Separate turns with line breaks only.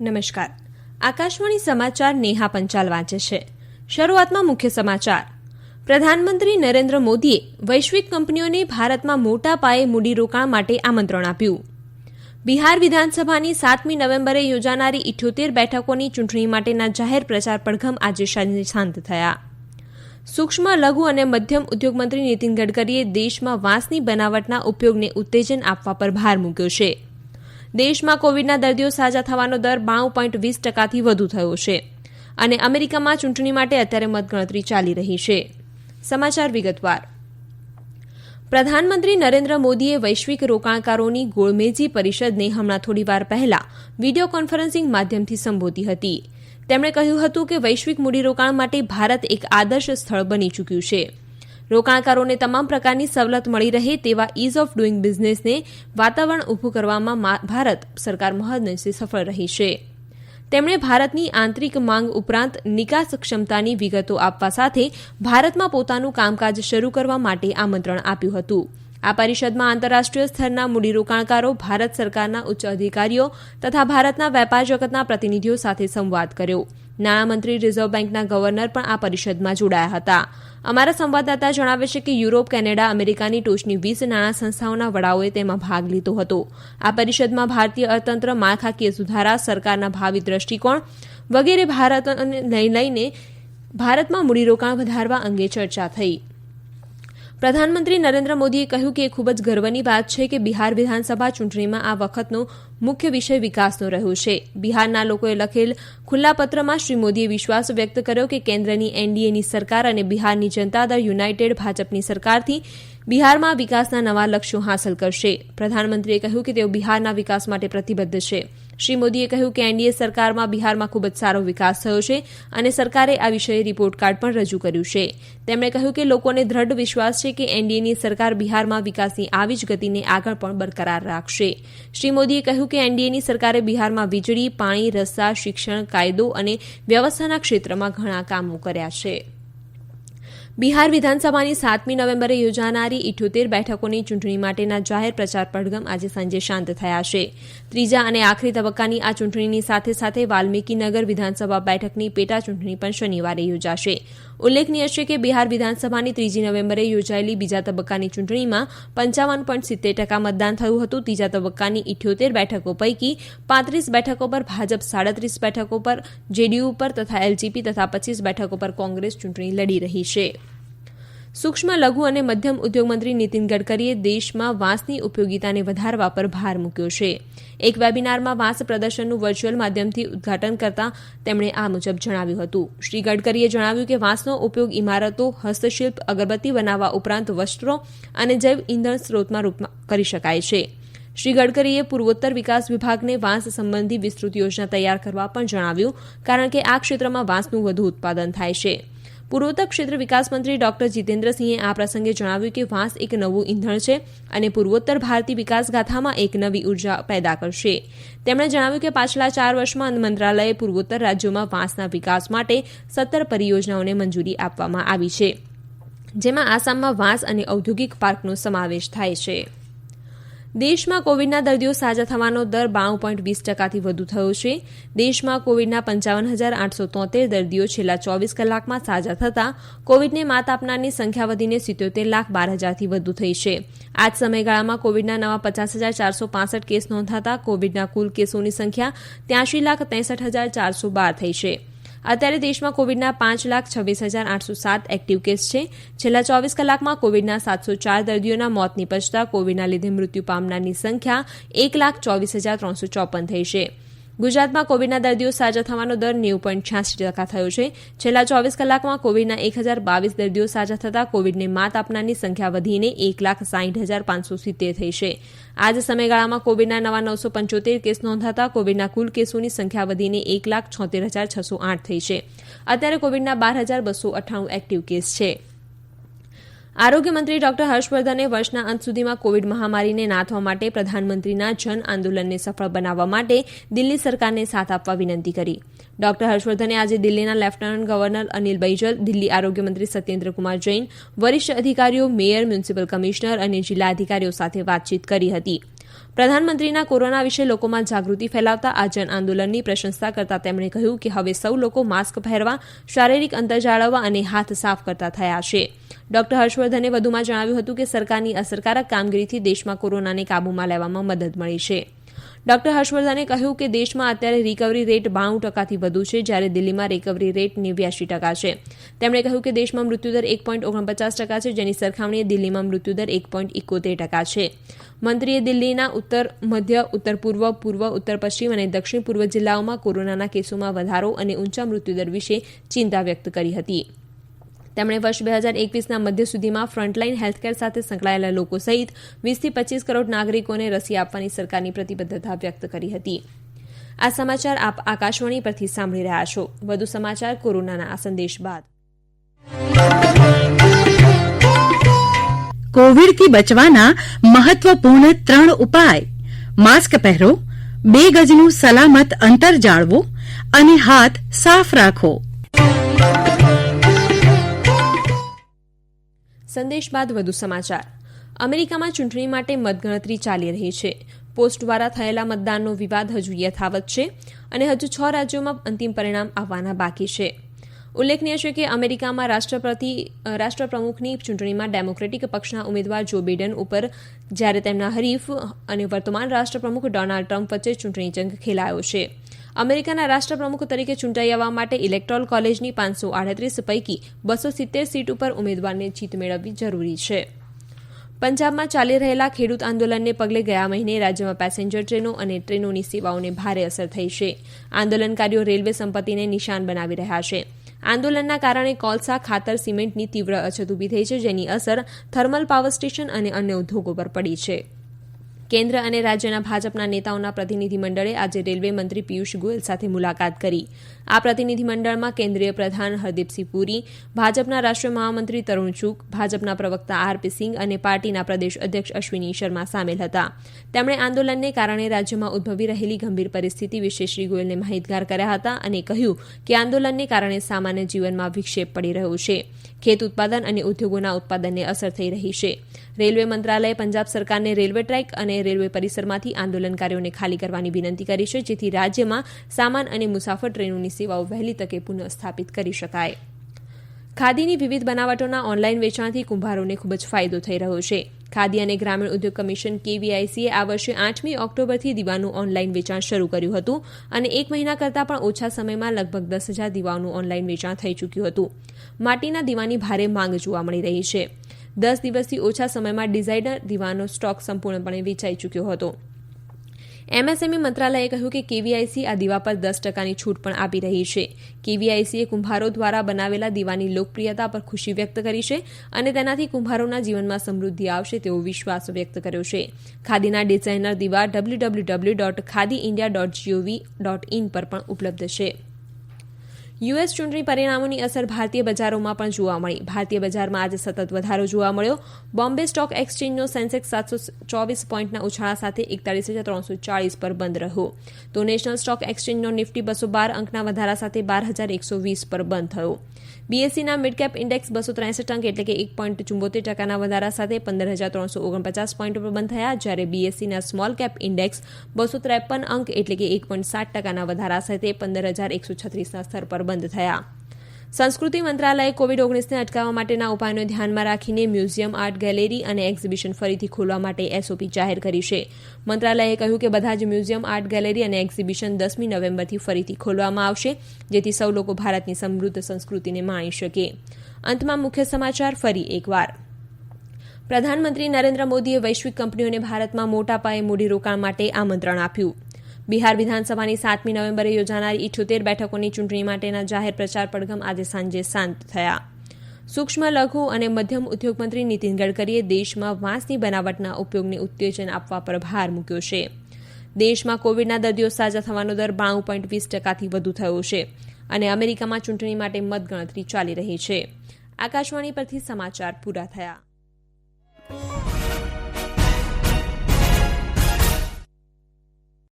નમસ્કાર. આકાશવાણી સમાચાર નેહા પંચાલ વાંચે છે. શરૂઆતમાં મુખ્ય સમાચાર. પ્રધાનમંત્રી નરેન્દ્ર મોદીએ વૈશ્વિક કંપનીઓને ભારતમાં મોટા પાયે મૂડીરોકાણ માટે આમંત્રણ આપ્યું. બિહાર વિધાનસભાની સાતમી નવેમ્બરે યોજાનારી ઇઠ્યોતેર બેઠકોની ચૂંટણી માટેના જાહેર પ્રચાર પડઘમ આજે શાંત થયા. સૂક્ષ્મ, લઘુ અને મધ્યમ ઉદ્યોગ મંત્રી નીતિન ગડકરીએ દેશમાં વાંસની બનાવટના ઉપયોગને ઉત્તેજન આપવા પર ભાર મૂક્યો છે. દેશમાં કોવિડના દર્દીઓ સાજા થવાનો દર બાણું પોઈન્ટ વીસ ટકાથી વધુ થયો છે અને અમેરિકામાં ચૂંટણી માટે અત્યારે મતગણતરી ચાલી રહી છે. સમાચાર વિગતવાર. પ્રધાનમંત્રી નરેન્દ્ર મોદીએ વૈશ્વિક રોકાણકારોની ગોળમેજી પરિષદને હમણાં થોડીવાર પહેલા વીડિયો કોન્ફરન્સિંગ માધ્યમથી સંબોધી હતી. તેમણે કહ્યું હતું કે વૈશ્વિક મૂડીરોકાણ માટે ભારત એક આદર્શ સ્થળ બની ચૂક્યું છે. રોકાણકારોને તમામ પ્રકારની સવલત મળી રહે તેવા ઇઝ ઓફ ડુઇંગ બિઝનેસને વાતાવરણ ઊભું કરવામાં ભારત સરકાર મહદઅંશે સફળ રહી છે તેમણે ભારતની આંતરિક માંગ ઉપરાંત નિકાસ ક્ષમતાની વિગતો આપવા સાથે ભારતમાં પોતાનું કામકાજ શરૂ કરવા માટે આમંત્રણ આપ્યું હતું. આ પરિષદમાં આંતરરાષ્ટ્રીય સ્તરના મૂડીરોકાણકારો ભારત સરકારના ઉચ્ચ અધિકારીઓ તથા ભારતના વેપાર જગતના પ્રતિનિધિઓ સાથે સંવાદ કર્યો. નાણામંત્રી રિઝર્વ બેંકના ગવર્નર પણ આ પરિષદમાં જોડાયા હતા. અમારા સંવાદદાતા જણાવે છે કે યુરોપ, કેનેડા, અમેરિકાની ટોચની વીસ નાણાં સંસ્થાઓના વડાઓએ તેમાં ભાગ લીધો હતો. આ પરિષદમાં ભારતીય અર્થતંત્ર, માળખાકીય સુધારા, સરકારના ભાવિ દ્રષ્ટિકોણ વગેરે ભારતને લઈને ભારતમાં મૂડીરોકાણ વધારવા અંગે ચર્ચા થઈ. પ્રધાનમંત્રી નરેન્દ્ર મોદીએ કહ્યું કે એ ખૂબ જ ગર્વની વાત છે કે બિહાર વિધાનસભા ચૂંટણીમાં આ વખતનો મુખ્ય વિષય વિકાસનો રહ્યો છે. બિહારના લોકોએ લખેલ ખુલ્લા પત્રમાં શ્રી મોદીએ વિશ્વાસ વ્યક્ત કર્યો કે કેન્દ્રની એનડીએની સરકાર અને બિહારની જનતા દળ યુનાઇટેડ ભાજપની સરકારથી બિહારમાં વિકાસના નવા લક્ષ્યો હાંસલ કરશે. પ્રધાનમંત્રીએ કહ્યું કે તેઓ બિહારના વિકાસ માટે પ્રતિબદ્ધ છે. શ્રી મોદીએ કહ્યું કે એનડીએ સરકારમાં બિહારમાં ખૂબ જ સારો વિકાસ થયો છે અને સરકારે આ વિષયે રિપોર્ટ કાર્ડ પણ રજૂ કર્યું છે. તેમણે કહ્યું કે લોકોને દ્રઢ વિશ્વાસ છે કે એનડીએની સરકાર બિહારમાં વિકાસની આવી જ ગતિને આગળ પણ બરકરાર રાખશે. શ્રી મોદીએ કહ્યું કે એનડીએની સરકારે બિહારમાં વીજળી, પાણી, રસ્તા, શિક્ષણ, કાયદો અને વ્યવસ્થાના ક્ષેત્રમાં ઘણા કામો કર્યા છે. બિહાર વિધાનસભાની સાતમી નવેમ્બરે યોજાનારી ઇઠ્યોતેર બેઠકોની ચૂંટણી માટેના જાહેર પ્રચાર પડઘમ આજે સાંજે શાંત થયા છે. ત્રીજા અને આખરી તબક્કાની આ ચૂંટણીની સાથે સાથે વાલ્મીકીનગર વિધાનસભા બેઠકની પેટા ચૂંટણી પણ શનિવારે યોજાશે. ઉલ્લેખનીય છે કે બિહાર વિધાનસભાની ત્રીજી નવેમ્બરે યોજાયેલી બીજા તબક્કાની ચૂંટણીમાં પંચાવન પોઈન્ટ સિત્તેર ટકા મતદાન થયું હતું. ત્રીજા તબક્કાની ઇઠ્યોતેર બેઠકો પૈકી પાંત્રીસ બેઠકો પર ભાજપ, સાડત્રીસ બેઠકો પર જેડીયુ પર તથા એલજીપી તથા પચીસ બેઠકો પર કોંગ્રેસ ચૂંટણી લડી રહી છે. સૂક્ષ્મ લઘુ અને મધ્યમ ઉદ્યોગ મંત્રી નીતિન ગડકરીએ દેશમાં વાંસની ઉપયોગિતાને વધારવા પર ભાર મૂક્યો છે. એક વેબિનારમાં વાંસ પ્રદર્શનનું વર્ચ્યુઅલ માધ્યમથી ઉદઘાટન કરતા તેમણે આ મુજબ જણાવ્યું હતું. શ્રી ગડકરીએ જણાવ્યું કે વાંસનો ઉપયોગ ઇમારતો, હસ્તશિલ્પ, અગરબત્તી બનાવવા ઉપરાંત વસ્ત્રો અને જૈવ ઇંધણ સ્ત્રોતમાં રૂપમાં કરી શકાય છે. શ્રી ગડકરીએ પૂર્વોત્તર વિકાસ વિભાગને વાંસ સંબંધી વિસ્તૃત યોજના તૈયાર કરવા પણ જણાવ્યું, કારણ કે આ ક્ષેત્રમાં વાંસનું વધુ ઉત્પાદન થાય છે. પૂર્વોત્તર ક્ષેત્ર વિકાસ મંત્રી ડોક્ટર જીતેન્દ્રસિંહે આ પ્રસંગે જણાવ્યું કે વાંસ એક નવું ઇંધણ છે અને પૂર્વોત્તર ભારતીય વિકાસ ગાથામાં એક નવી ઊર્જા પેદા કરશે. તેમણે જણાવ્યું કે પાછલા ચાર વર્ષમાં મંત્રાલયે પૂર્વોત્તર રાજ્યોમાં વાંસના વિકાસ માટે સત્તર પરિયોજનાઓને મંજૂરી આપવામાં આવી છે, જેમાં આસામમાં વાંસ અને ઔદ્યોગિક પાર્કનો સમાવેશ થાય છે. દેશમાં કોવિડના દર્દીઓ સાજા થવાનો દર બાણું પોઈન્ટ વીસ ટકાથી વધુ થયો છે. દેશમાં કોવિડના પંચાવન હજાર આઠસો તોતેર દર્દીઓ છેલ્લા ચોવીસ કલાકમાં સાજા થતાં કોવિડને માત આપનારની સંખ્યા વધીને સિત્યોતેર લાખ બાર હજારથી વધુ થઈ છે. આ જ સમયગાળામાં કોવિડના નવા પચાસ હજાર ચારસો પાસઠ કેસ નોંધાતા કોવિડના કુલ કેસોની સંખ્યા ત્યાંશી લાખ ત્રેસઠ હજાર ચારસો બાર થઈ છે. અત્યારે દેશમાં કોવિડના પાંચ લાખ છવ્વીસ હજાર આઠસો સાત એક્ટિવ કેસ છે. છેલ્લા ચોવીસ કલાકમાં કોવિડના સાતસો ચાર દર્દીઓના મોત નીપજતા કોવિડના લીધે મૃત્યુ પામનારની સંખ્યા એક લાખ ચોવીસ હજાર ત્રણસો ચોપન થઈ છે. ગુજરાતમાં કોવિડના દર્દીઓ સાજા થવાનો દર નેવું પોઈન્ટ છ્યાસી ટકા થયો છે. છેલ્લા ચોવીસ કલાકમાં કોવિડના એક હજાર બાવીસ દર્દીઓ સાજા થતાં કોવિડને માત આપનારની સંખ્યા વધીને એક લાખ સાઠ હજાર પાંચસો સિત્તેર થઈ છે. આ જ સમયગાળામાં કોવિડના નવા નવસો પંચોતેર કેસ નોંધાતા કોવિડના કુલ કેસોની સંખ્યા વધીને એક લાખ છોતેર હજાર છસો આઠ થઈ છે. અત્યારે કોવિડના બાર હજાર બસો અઠ્ઠાણું એક્ટિવ કેસ છે. આરોગ્ય મંત્રી ડોક્ટર હર્ષવર્ધને વર્ષના અંત સુધીમાં કોવિડ મહામારીને નાથવા માટે પ્રધાનમંત્રીના જન આંદોલનને સફળ બનાવવા માટે દિલ્હી સરકારને સાથ આપવા વિનંતી કરી. ડોક્ટર હર્ષવર્ધને આજે દિલ્હીના લેફ્ટનન્ટ ગવર્નર અનિલ બૈજલ, દિલ્હી આરોગ્યમંત્રી સત્યેન્દ્રકુમાર જૈન, વરિષ્ઠ અધિકારીઓ, મેયર, મ્યુનિસિપલ કમિશનર અને જિલ્લા અધિકારીઓ સાથે વાતચીત કરી હતી. પ્રધાનમંત્રીના કોરોના વિશે લોકોમાં જાગૃતિ ફેલાવતા આ જન આંદોલનની પ્રશંસા કરતા તેમણે કહ્યું કે હવે સૌ લોકો માસ્ક પહેરવા, શારીરિક અંતર જાળવવા અને હાથ સાફ કરતા થયા છે. ડોક્ટર હર્ષવર્ધને વધુમાં જણાવ્યું હતું કે સરકારની અસરકારક કામગીરીથી દેશમાં કોરોનાને કાબૂમાં લેવામાં મદદ મળી છે. ડોક્ટર હર્ષવર્ધને કહ્યું કે દેશમાં અત્યારે રિકવરી રેટ બાણું ટકાથી વધુ છે, જ્યારે દિલ્હીમાં રિકવરી રેટ નેવ્યાશી ટકા છે. તેમણે કહ્યું કે દેશમાં મૃત્યુદર એક પોઈન્ટ ઓગણપચાસ ટકા છે, જેની સરખામણીએ દિલ્હીમાં મૃત્યુદર એક પોઈન્ટ ઇકોતેર ટકા છે. મંત્રીએ દિલ્હીના ઉત્તર, મધ્ય, ઉત્તર પૂર્વ પૂર્વ, ઉત્તર પશ્ચિમ અને દક્ષિણ પૂર્વ જિલ્લાઓમાં કોરોનાના કેસોમાં વધારો અને ઊંચા મૃત્યુદર વિશે ચિંતા વ્યક્ત કરી હતી. તેમણે વર્ષ બે હજાર એકવીસના મધ્ય સુધીમાં ફ્રન્ટલાઇન હેલ્થકેર સાથે સંકળાયેલા લોકો સહિત વીસથી પચીસ કરોડ નાગરિકોને રસી આપવાની સરકારની પ્રતિબદ્ધતા વ્યક્ત કરી હતી. આ સમાચાર આપ આકાશવાણી પરથી સાંભળી રહ્યા છો. વધુ સમાચાર કોરોનાના આ સંદેશ બાદ.
કોવિડથી બચવાના મહત્વપૂર્ણ ત્રણ ઉપાય. માસ્ક પહેરો, બે ગજનું સલામત અંતર જાળવો અને હાથ સાફ રાખો.
સંદેશ બાદ વધુ સમાચાર. અમેરિકામાં ચૂંટણી માટે મતગણતરી ચાલી રહી છે. પોસ્ટ દ્વારા થયેલા મતદાનનો વિવાદ હજુ યથાવત છે અને હજુ છ રાજ્યોમાં અંતિમ પરિણામ આવવાના બાકી છે. ઉલ્લેખનીય છે કે અમેરિકામાં રાષ્ટ્રપતિ રાષ્ટ્રપ્રમુખની ચૂંટણીમાં ડેમોક્રેટિક પક્ષના ઉમેદવાર જો બિડન ઉપર જ્યારે તેમના હરીફ અને વર્તમાન રાષ્ટ્રપ્રમુખ ડોનાલ્ડ ટ્રમ્પ વચ્ચે ચૂંટણી જંગ ખેલાયો છે. અમેરિકાના રાષ્ટ્રપ્રમુખ તરીકે ચૂંટાઈ આવવા માટે ઇલેક્ટ્રોલ કોલેજની પાંચસો આડત્રીસ પૈકી બસો સિત્તેર સીટ ઉપર ઉમેદવારને જીત મેળવવી જરૂરી છે. પંજાબમાં ચાલી રહેલા ખેડૂત આંદોલનને પગલે ગયા મહિને રાજ્યમાં પેસેન્જર ટ્રેનો અને ટ્રેનોની સેવાઓને ભારે અસર થઈ છે. આંદોલનકારીઓ રેલવે સંપત્તિને નિશાન બનાવી રહ્યા છે. આંદોલનના કારણે કોલસા, ખાતર, સિમેન્ટની તીવ્ર અછત ઊભી થઈ છે, જેની અસર થર્મલ પાવર સ્ટેશન અને અન્ય ઉદ્યોગો પર પડી છે. કેન્દ્ર અને રાજ્યના ભાજપના નેતાઓના પ્રતિનિધિમંડળે આજે રેલવે મંત્રી પિયુષ ગોયલ સાથે મુલાકાત કરી. આ પ્રતિનિધિમંડળમાં કેન્દ્રીય પ્રધાન હરદીપસિંહ પુરી, ભાજપના રાષ્ટ્રીય મહામંત્રી તરુણ ચૂક, ભાજપના પ્રવક્તા આરપી સિંઘ અને પાર્ટીના પ્રદેશ અધ્યક્ષ અશ્વિની શર્મા સામેલ હતા. તેમણે આંદોલનને કારણે રાજ્યમાં ઉદ્ભવી રહેલી ગંભીર પરિસ્થિતિ વિશે શ્રી ગોયલને માહિતગાર કર્યા હતા અને કહ્યું કે આંદોલનને કારણે સામાન્ય જીવનમાં વિક્ષેપ પડી રહ્યો છે. ખેત ઉત્પાદન અને ઉદ્યોગોના ઉત્પાદનને અસર થઈ રહી છે. રેલવે મંત્રાલયે પંજાબ સરકારને રેલવે ટ્રેક અને રેલવે પરિસરમાંથી આંદોલનકારીઓને ખાલી કરવાની વિનંતી કરી છે, જેથી રાજ્યમાં સામાન અને મુસાફર ટ્રેનોની સેવાઓ વહેલી તકે પુનઃ સ્થાપિત કરી શકાય. ખાદીની વિવિધ બનાવટોના ઓનલાઈન વેચાણથી કુંભારોને ખૂબ જ ફાયદો થઈ રહ્યો છે. ખાદી અને ગ્રામીણ ઉદ્યોગ કમિશન કેવીઆઈસીએ આ વર્ષે આઠમી ઓક્ટોબરથી દીવાનું ઓનલાઈન વેચાણ શરૂ કર્યું હતું અને એક મહિના કરતાં પણ ઓછા સમયમાં લગભગ દસ હજાર દીવાનું ઓનલાઈન વેચાણ થઈ ચૂક્યું હતું. માટીના દીવાની ભારે માંગ જોવા મળી રહી છે. દસ દિવસથી ઓછા સમયમાં ડિઝાઇનર દીવાનો સ્ટોક સંપૂર્ણપણે વેચાઈ ચૂક્યો હતો. એમએસએમઈ મંત્રાલયે કહ્યું કે કેવીઆઈસી આ દીવા પર દસ ટકાની છૂટ પણ આપી રહી છે. કેવીઆઈસીએ કુંભારો દ્વારા બનાવેલા દીવાની લોકપ્રિયતા પર ખુશી વ્યક્ત કરી છે અને તેનાથી કુંભારોના જીવનમાં સમૃદ્ધિ આવશે તેવો વિશ્વાસ વ્યક્ત કર્યો છે. ખાદીના ડિઝાઇનર દીવા W W W dot khadi India dot G O V dot in પર પણ ઉપલબ્ધ છે. યુએસ ચૂંટણી પરિણામોની અસર ભારતીય બજારોમાં પણ જોવા મળી. ભારતીય બજારમાં આજે સતત વધારો જોવા મળ્યો. બોમ્બે સ્ટોક એક્સચેન્જનો સેન્સેક્સ સાતસો ચોવીસ પોઈન્ટના ઉછાળા સાથે એકતાલીસ હજાર ત્રણસો ચાળીસ પર બંધ રહ્યો. તો નેશનલ સ્ટોક એક્સચેન્જનો નિફ્ટી બસો બાર અંકના વધારા સાથે બાર હજાર એકસો વીસ પર બંધ થયો. બીએસસીના મિડકેપ ઇન્ડેક્સ બસો ત્રેસઠ અંક એટલે કે એક પોઈન્ટ ચુંબોતેર ટકાના વધારા સાથે પંદર હજાર ત્રણસો ઓગણપચાસ પોઈન્ટ પર બંધ થયા, જ્યારે બીએસસીના સ્મોલ કેપ ઇન્ડેક્સ બસો ત્રેપન અંક એટલે કે એક પોઈન્ટ સાત ટકાના વધારા સાથે પંદર હજાર એકસો છત્રીસના સ્તર પર બંધ થયા. સંસ્કૃતિ મંત્રાલયે કોવિડ ઓગણીસને અટકાવવા માટેના ઉપાયોને ધ્યાનમાં રાખીને મ્યુઝિયમ, આર્ટ ગેલેરી અને એક્ઝિબિશન ફરીથી ખોલવા માટે એસઓપી જાહેર કરી છે. મંત્રાલયે કહ્યું કે બધા જ મ્યુઝિયમ, આર્ટ ગેલેરી અને એક્ઝિબિશન દસમી નવેમ્બરથી ફરીથી ખોલવામાં આવશે, જેથી સૌ લોકો ભારતની સમૃદ્ધ સંસ્કૃતિને માણી શકે. અંતમાં મુખ્ય સમાચાર ફરી એકવાર. પ્રધાનમંત્રી નરેન્દ્ર મોદીએ વૈશ્વિક કંપનીઓને ભારતમાં મોટા પાયે મૂડીરોકાણ માટે આમંત્રણ આપ્યું. બિહાર વિધાનસભાની સાતમી નવેમ્બરે યોજાનારી ઇઠ્યોતેર બેઠકોની ચૂંટણી માટેના જાહેર પ્રચાર પડઘમ આજે સાંજે શાંત થયા. સૂક્ષ્મ લઘુ અને મધ્યમ ઉદ્યોગ મંત્રી નીતિન ગડકરીએ દેશમાં વાંસની બનાવટના ઉપયોગને ઉત્તેજન આપવા પર ભાર મૂક્યો છે. દેશમાં કોવિડના દર્દીઓ સાજા થવાનો દર બાણું પોઈન્ટ વીસ ટકાથી વધુ થયો છે અને અમેરિકામાં ચૂંટણી માટે મતગણતરી ચાલી રહી છે. આકાશવાણી પરથી સમાચાર પૂરા થયા.